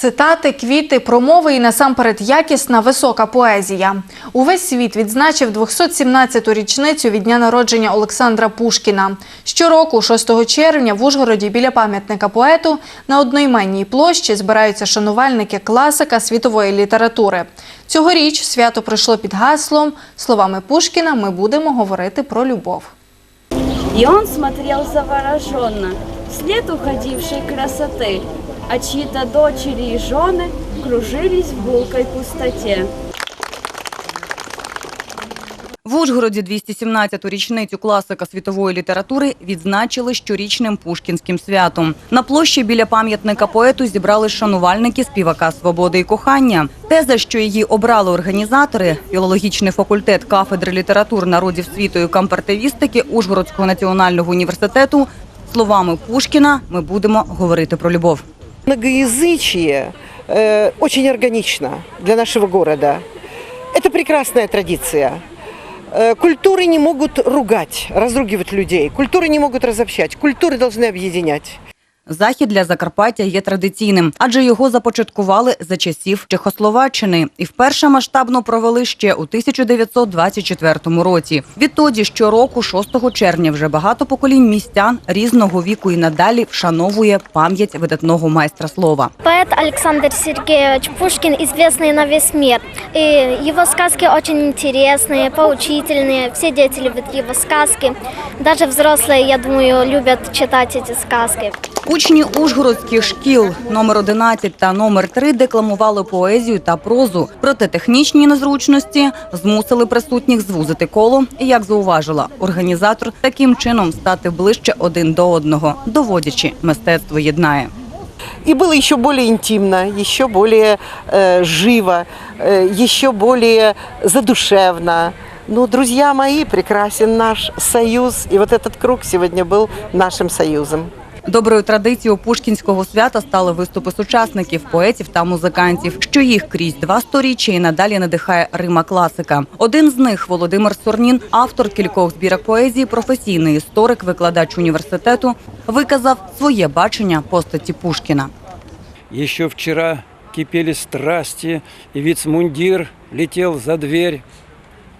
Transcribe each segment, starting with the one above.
Цитати, квіти, промови і насамперед якісна висока поезія. Увесь світ відзначив 217-ту річницю від дня народження Олександра Пушкіна. Щороку, 6 червня, в Ужгороді біля пам'ятника поету на одноіменній площі збираються шанувальники класика світової літератури. Цьогоріч свято пройшло під гаслом Словами Пушкіна ми будемо говорити про любов. И он смотрел завороженно, вслед уходившей красоты, а чьи-то дочери и жены кружились в гулкой пустоте. В Ужгороді 217-ту річницю класика світової літератури відзначили щорічним Пушкінським святом. На площі біля пам'ятника поету зібрали шанувальники співака свободи і кохання. Теза, що її обрали організатори, філологічний факультет кафедри літератур народів світу і кампартивістики Ужгородського національного університету. Словами Пушкіна ми будемо говорити про любов. Многоязычие э, очень органично для нашего города. Это прекрасная традиция. Э, Культуры не могут ругать, разругивать людей. Культуры не могут разобщать. Культуры должны объединять. Захід для Закарпаття є традиційним, адже його започаткували за часів Чехословаччини і вперше масштабно провели ще у 1924 році. Відтоді щороку, 6 червня, вже багато поколінь містян різного віку і надалі вшановує пам'ять видатного майстра слова. Поэт Александр Сергеевич Пушкин известный на весь мир. И его сказки очень интересные, поучительные. Все дети любят его сказки. Даже взрослые, я думаю, любят читать эти сказки. Учні ужгородських шкіл номер 11 та номер 3 декламували поезію та прозу. Проте технічні незручності змусили присутніх звузити коло і, як зауважила організатор, таким чином стати ближче один до одного, доводячи мистецтво єднає. И было еще более интимно, еще более э, живо, э, еще более задушевно. Ну, друзья мои, прекрасен наш союз. И вот этот круг сегодня был нашим союзом. Доброю традицією пушкінського свята стали виступи сучасників, поетів та музикантів, що їх крізь два сторіччя і надалі надихає Рима класика. Один з них Володимир Сорнін, автор кількох збірок поезії, професійний історик, викладач університету, виказав своє бачення постаті Пушкіна. Еще вчера кипели страсти, и вицмундир летел за дверь.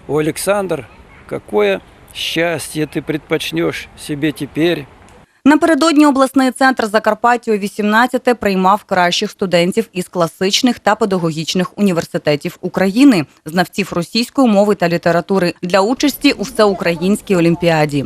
О, Александр, какое счастье ты предпочнешь себе теперь? Напередодні обласний центр Закарпаття у 18-те приймав кращих студентів із класичних та педагогічних університетів України, знавців російської мови та літератури для участі у всеукраїнській олімпіаді.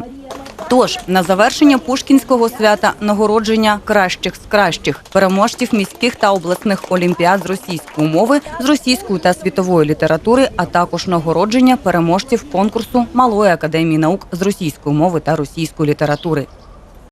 Тож на завершення пушкінського свята нагородження кращих з кращих переможців міських та обласних олімпіад з російської мови, з російської та світової літератури, а також нагородження переможців конкурсу Малої академії наук з російської мови та російської літератури.